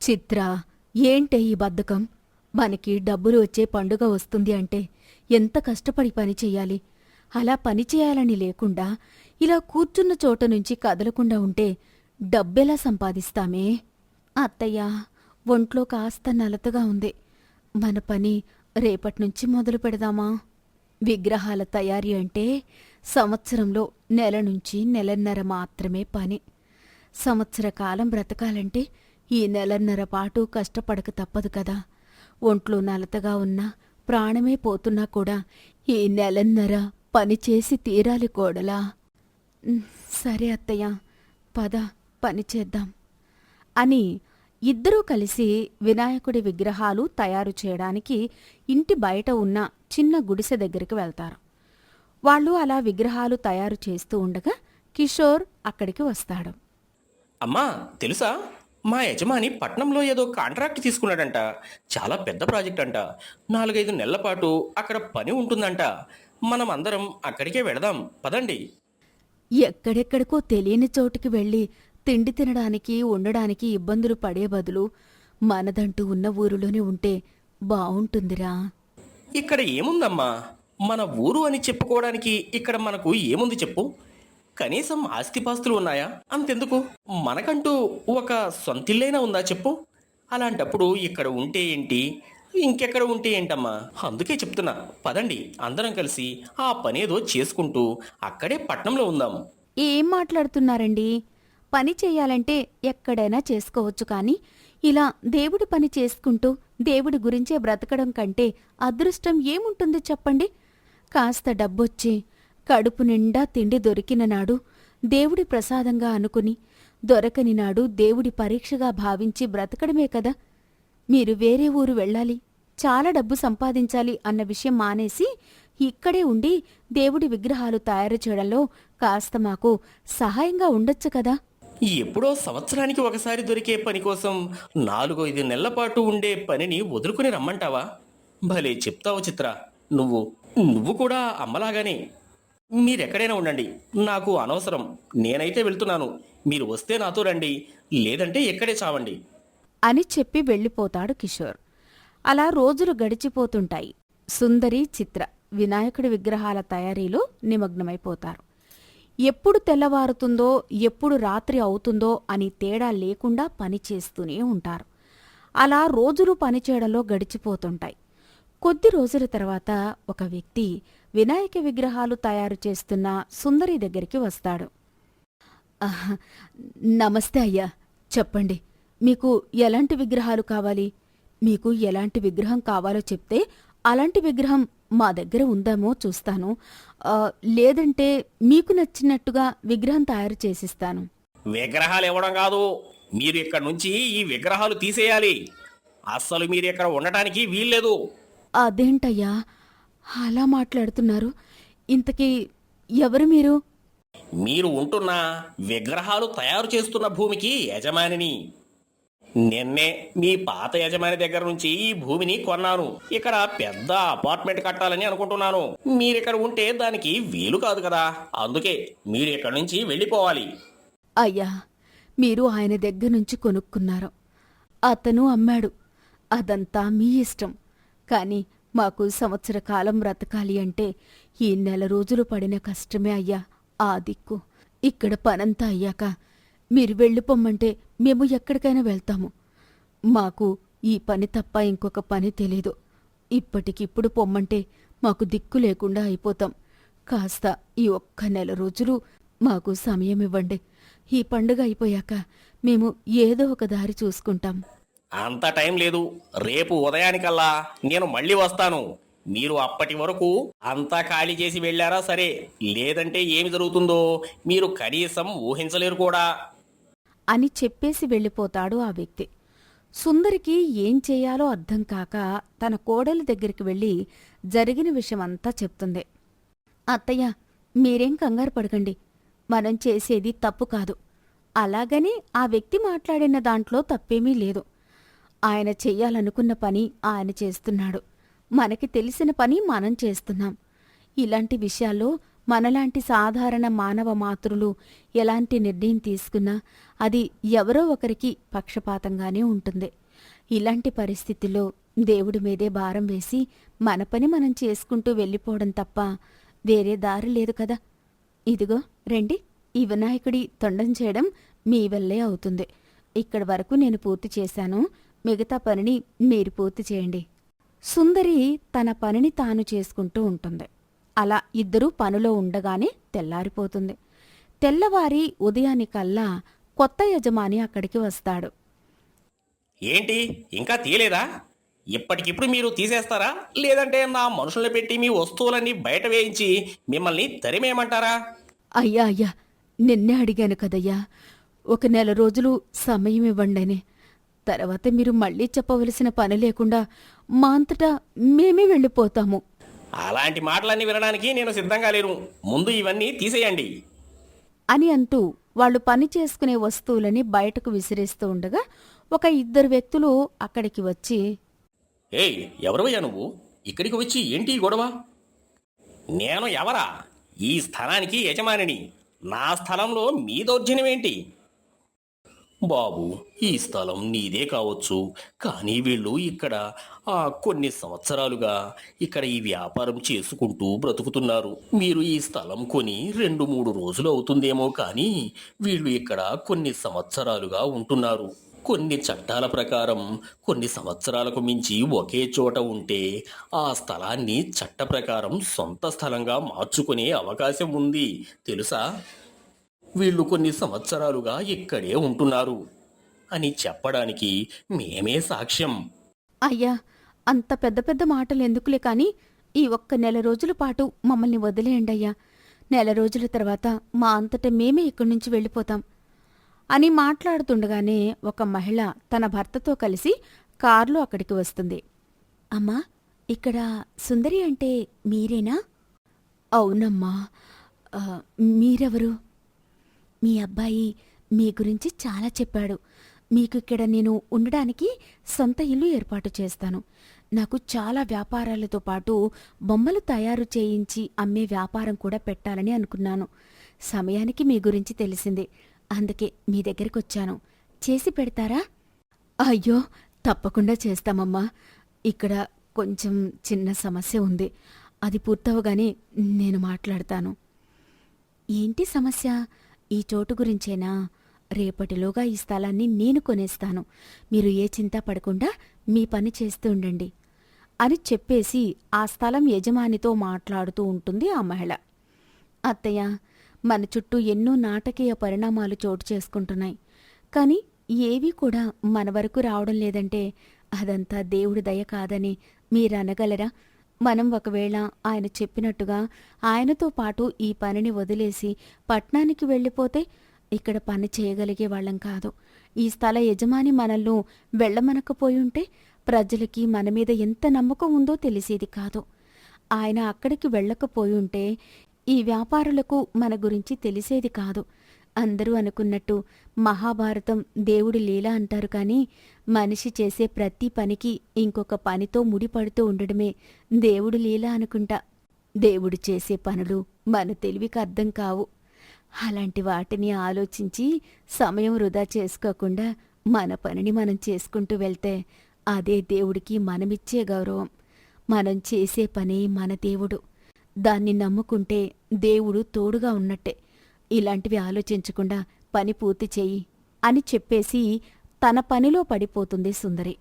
చిత్ర ఏంటే ఈ బద్ధకం? మనకి డబ్బులు వచ్చే పండుగ వస్తుంది అంటే ఎంత కష్టపడి పని చేయాలి? అలా పని చేయాలని లేకుండా ఇలా కూర్చున్న చోట నుంచి కదలకుండా ఉంటే డబ్బెలా సంపాదిస్తామే? అత్తయ్య ఒంట్లో కాస్త నలతగా ఉంది. మన పని రేపటి నుంచి మొదలు పెడదామా? విగ్రహాల తయారీ అంటే సంవత్సరంలో నెల నుంచి నెలన్నర మాత్రమే పని. సంవత్సర కాలం బ్రతకాలంటే ఈ నెలన్నర పాటు కష్టపడక తప్పదు కదా. ఒంట్లో నలతగా ఉన్నా ప్రాణమే పోతున్నా కూడా ఈ నెలన్నర పని చేసి తీరాలి కోడలా. సరే అత్తయ్య పద పని చేద్దాం అని ఇద్దరూ కలిసి వినాయకుడి విగ్రహాలు తయారు చేయడానికి ఇంటి బయట ఉన్న చిన్న గుడిసె దగ్గరికి వెళ్తారు. వాళ్ళు అలా విగ్రహాలు తయారు చేస్తూ ఉండగా కిషోర్ అక్కడికి వస్తాడు. అమ్మా తెలుసా? మా యజమాని పట్నంలో ఏదో కాంట్రాక్ట్ తీసుకున్నాడంట. చాలా పెద్ద ప్రాజెక్ట్ అంట. నాలుగైదు నెలల పాటు అక్కడ పని ఉంటుందంట. మనం అందరం అక్కడికే వెళదాం. పదండి. ఎక్కడెక్కడికో తెలియని చోటుకి వెళ్ళి తిండి తినడానికి ఉండడానికి ఇబ్బందులు పడే బదులు మనదంటూ ఉన్న ఊరిలోనే ఉంటే బావుంటుందిరా. ఇక్కడ ఏముందమ్మా? మన ఊరు అని చెప్పుకోవడానికి ఇక్కడ మనకు ఏముంది చెప్పు? కనీసం ఆస్తిపాస్తులు ఉన్నాయా? అంతెందుకు? మనకంటూ ఒక సొంతిల్లైనా ఉందా చెప్పు? అలాంటప్పుడు ఇక్కడ ఉంటే ఏంటి? ఇంకెక్కడ ఉంటే ఏంటమ్మా? అందుకే చెప్తున్నా. పదండి అందరం కలిసి ఆ పనేదో చేసుకుంటూ అక్కడే పట్నంలో ఉందాం. ఏం మాట్లాడుతున్నారండి? పని చేయాలంటే ఎక్కడైనా చేసుకోవచ్చు కానీ ఇలా దేవుడి పని చేసుకుంటూ దేవుడి గురించే బ్రతకడం కంటే అదృష్టం ఏముంటుంది చెప్పండి? కాస్త డబ్బొచ్చి కడుపు నిండా తిండి దొరికిన నాడు దేవుడి ప్రసాదంగా అనుకుని దొరకని నాడు దేవుడి పరీక్షగా భావించి బ్రతకడమే కదా. మీరు వేరే ఊరు వెళ్ళాలి చాలా డబ్బు సంపాదించాలి అన్న విషయం మానేసి ఇక్కడే ఉండి దేవుడి విగ్రహాలు తయారు చేయడంలో కాస్త మాకు సహాయంగా ఉండొచ్చు కదా. ఎప్పుడో సంవత్సరానికి ఒకసారి దొరికే పని కోసం నాలుగు ఐదు నెలల పాటు ఉండే పనిని వదులుకుని రమ్మంటావా? భలే చెప్తావు చిత్ర నువ్వు నువ్వు కూడా అమ్మలాగానే. మీరెక్కడైనా ఉండండి. నాకు అనవసరం. నేనైతే వెళ్తున్నాను. మీరు వస్తే నాతో రండి. లేదంటే ఎక్కడే చావండి. అని చెప్పి వెళ్ళిపోతాడు కిషోర్. అలా రోజులు గడిచిపోతుంటాయి. సుందరి చిత్ర వినాయకుడి విగ్రహాల తయారీలో నిమగ్నమైపోతారు. ఎప్పుడు తెల్లవారుతుందో ఎప్పుడు రాత్రి అవుతుందో అని తేడా లేకుండా పని చేస్తూనే ఉంటారు. అలా రోజులు పనిచేయడంలో గడిచిపోతుంటాయి. కొద్ది రోజుల తర్వాత ఒక వ్యక్తి వినాయక విగ్రహాలు తయారు చేస్తున్న సుందరి దగ్గరికి వస్తాడు. నమస్తే అయ్యా. చెప్పండి మీకు ఎలాంటి విగ్రహాలు కావాలి? మీకు ఎలాంటి విగ్రహం కావాలో చెప్తే అలాంటి విగ్రహం మా దగ్గర ఉందేమో చూస్తాను. లేదంటే మీకు నచ్చినట్టుగా విగ్రహం తయారు చేసిస్తాను. విగ్రహాలు ఇవ్వడం కాదు. మీరు ఇక్కడ నుంచి ఈ విగ్రహాలు తీసేయాలి. అస్సలు మీరు ఇక్కడ ఉండటానికి వీల్లేదు. అదేంటయ్యా? అలా మాట్లాడుతున్నారు. ఇంతకీ ఎవరు మీరు? మీరు ఉంటున్న విగ్రహాలు తయారు చేస్తున్న భూమికి యజమానిని. నిన్నే మీ పాత యజమాని దగ్గర నుంచి ఈ భూమిని కొన్నాను. ఇక్కడ పెద్ద అపార్ట్మెంట్ కట్టాలని అనుకుంటున్నాను. మీరు ఇక్కడ ఉంటే దానికి వీలు కాదు కదా. అందుకే మీరు ఇక్కడ నుంచి వెళ్ళిపోవాలి. అయ్యా మీరు ఆయన దగ్గర నుంచి కొనుక్కున్నారు. అతను అమ్మాడు. అదంతా మీ ఇష్టం. కాని మాకు సంవత్సర కాలం బ్రతకాలి అంటే ఈ నెల రోజులు పడిన కష్టమే అయ్యా ఆ దిక్కు. ఇక్కడ పనంతా అయ్యాక మీరు వెళ్ళిపోమ్మంటే మేము ఎక్కడికైనా వెళ్తాము. మాకు ఈ పని తప్ప ఇంకొక పని తెలీదు. ఇప్పటికిప్పుడు పొమ్మంటే మాకు దిక్కు లేకుండా అయిపోతాం. కాస్త ఈ ఒక్క నెల రోజులు మాకు సమయం ఇవ్వండి. ఈ పండుగ అయిపోయాక మేము ఏదో ఒక దారి చూసుకుంటాం. అంత టైం లేదు. రేపు ఉదయానికల్లా నేను మళ్ళీ వస్తాను. మీరు అప్పటి వరకు అంతా ఖాళీ చేసి వెళ్ళారా సరే? లేదంటే ఏమి జరుగుతుందో మీరు కనీసం ఊహించలేరు కూడా. అని చెప్పేసి వెళ్ళిపోతాడు ఆ వ్యక్తి. సుందరికి ఏం చేయాలో అర్థం కాక తన కోడలి దగ్గరికి వెళ్ళి జరిగిన విషయమంతా చెప్తుంది. అత్తయ్య మీరేం కంగారు పడకండి. మనం చేసేది తప్పు కాదు. అలాగని ఆ వ్యక్తి మాట్లాడిన దాంట్లో తప్పేమీ లేదు. ఆయన చెయ్యాలనుకున్న పని ఆయన చేస్తున్నాడు. మనకి తెలిసిన పని మనం చేస్తున్నాం. ఇలాంటి విషయాల్లో మనలాంటి సాధారణ మానవ మాతృలు ఎలాంటి నిర్ణయం తీసుకున్నా అది ఎవరో ఒకరికి పక్షపాతంగానే ఉంటుంది. ఇలాంటి పరిస్థితుల్లో దేవుడి మీదే భారం వేసి మన పని మనం చేసుకుంటూ వెళ్ళిపోవడం తప్ప వేరే దారి లేదు కదా. ఇదిగో రండి ఈ వినాయకుడి తొండం చేయడం మీ వల్లే అవుతుంది. ఇక్కడి వరకు నేను పూర్తి చేశాను. మిగతా పనిని మీరు పూర్తి చేయండి. సుందరి తన పనిని తాను చేసుకుంటూ ఉంటుంది. అలా ఇద్దరూ పనిలో ఉండగానే తెల్లారిపోతుంది. తెల్లవారి ఉదయానికల్లా కొత్త యజమాని అక్కడికి వస్తాడు. ఏంటి? ఇంకా తీయలేదా? ఇప్పటికిప్పుడు మీరు తీసేస్తారా? లేదంటే నా మనుషుల్ని పెట్టి మీ వస్తువులన్నీ బయట వేయించి మిమ్మల్ని తరిమేయమంటారా? అయ్యా అయ్యా నిన్నే అడిగాను కదయ్యా. ఒక నెల రోజులు సమయం ఇవ్వండని. తర్వాత మీరు మళ్ళీ చెప్పవలసిన పని లేకుండా మా అంతటా మేమే వెళ్ళిపోతాము. అలాంటి మాటలన్నీ వినడానికి నేను సిద్ధంగా లేను. ముందు ఇవన్నీ తీసేయండి. అని అంటూ వాళ్ళు పని చేసుకునే వస్తువులని బయటకు విసిరేస్తూ ఉండగా ఒక ఇద్దరు వ్యక్తులు అక్కడికి వచ్చి ఏయ్ ఎవరువయ్యా నువ్వు? ఇక్కడికి వచ్చి ఏంటి ఈ గొడవ? నేను ఎవరా? ఈ స్థలానికి యజమానిని. నా స్థలంలో మీ దౌర్జన్యం ఏంటి? బాబు ఈ స్థలం నీదే కావచ్చు. కానీ వీళ్ళు ఇక్కడ ఆ కొన్ని సంవత్సరాలుగా ఇక్కడ ఈ వ్యాపారం చేసుకుంటూ బ్రతుకుతున్నారు. మీరు ఈ స్థలం కొని రెండు మూడు రోజులు అవుతుందేమో కానీ వీళ్ళు ఇక్కడ కొన్ని సంవత్సరాలుగా ఉంటున్నారు. కొన్ని చట్టాల ప్రకారం కొన్ని సంవత్సరాలకు మించి ఒకే చోట ఉంటే ఆ స్థలాన్ని చట్ట ప్రకారం సొంత స్థలంగా మార్చుకునే అవకాశం ఉంది. తెలుసా? వీళ్ళు కొన్ని సంవత్సరాలుగా ఇక్కడే ఉంటున్నారు అని చెప్పడానికి మేమే సాక్ష్యం. అయ్యా అంత పెద్ద పెద్ద మాటలు ఎందుకులే కాని ఈ ఒక్క నెల రోజుల పాటు మమ్మల్ని వదిలేయండి అయ్యా. నెల రోజుల తర్వాత మా అంతట మేమే ఇక్కడి నుంచి వెళ్ళిపోతాం అని మాట్లాడుతుండగానే ఒక మహిళ తన భర్తతో కలిసి కారులో అక్కడికి వస్తుంది. అమ్మా ఇక్కడ సుందరి అంటే మీరేనా? అవునమ్మా. మీరెవరు? మీ అబ్బాయి మీ గురించి చాలా చెప్పాడు. మీకు ఇక్కడ నేను ఉండడానికి సొంత ఇల్లు ఏర్పాటు చేస్తాను. నాకు చాలా వ్యాపారాలతో పాటు బొమ్మలు తయారు చేయించి అమ్మే వ్యాపారం కూడా పెట్టాలని అనుకున్నాను. సమయానికి మీ గురించి తెలిసింది. అందుకే మీ దగ్గరికి వచ్చాను. చేసి పెడతారా? అయ్యో తప్పకుండా చేస్తామమ్మా. ఇక్కడ కొంచెం చిన్న సమస్య ఉంది. అది పూర్తవగానే నేను మాట్లాడతాను. ఏంటి సమస్య? ఈ చోటు గురించేనా? రేపటిలోగా ఈ స్థలాన్ని నేను కొనేస్తాను. మీరు ఏ చింత పడకుండా మీ పని చేస్తూ ఉండండి అని చెప్పేసి ఆ స్థలం యజమానితో మాట్లాడుతూ ఉంటుంది ఆ మహిళ. అత్తయ్య మన చుట్టూ ఎన్నో నాటకీయ పరిణామాలు చోటు చేసుకుంటున్నాయి. కానీ ఏవీ కూడా మన వరకు రావడం లేదంటే అదంతా దేవుడి దయ కాదని మీరనగలరా? మనం ఒకవేళ ఆయన చెప్పినట్టుగా ఆయనతో పాటు ఈ పనిని వదిలేసి పట్నానికి వెళ్ళిపోతే ఇక్కడ పని చేయగలిగే వాళ్ళం కాదు. ఈ స్థల యజమాని మనల్ని వెళ్ళమనకపోయుంటే ప్రజలకి మన మీద ఎంత నమ్మకం ఉందో తెలిసేది కాదు. ఆయన అక్కడికి వెళ్ళకపోయుంటే ఈ వ్యాపారులకు మన గురించి తెలిసేది కాదు. అందరూ అనుకున్నట్టు మహాభారతం దేవుడి లీల అంటారు కానీ మనిషి చేసే ప్రతి పనికి ఇంకొక పనితో ముడిపడుతూ ఉండడమే దేవుడి లీల అనుకుంటా. దేవుడు చేసే పనులు మన తెలివికి అర్థం కావు. అలాంటి వాటిని ఆలోచించి సమయం వృధా చేసుకోకుండా మన పనిని మనం చేసుకుంటూ వెళ్తే అదే దేవుడికి మనమిచ్చే గౌరవం. మనం చేసే పనే మన దేవుడు. దాన్ని నమ్ముకుంటే దేవుడు తోడుగా ఉన్నట్టే. ఇలాంటివి ఆలోచించకుండా పని పూర్తి చేయి అని చెప్పేసి తన పనిలో పడిపోతుంది సుందరి.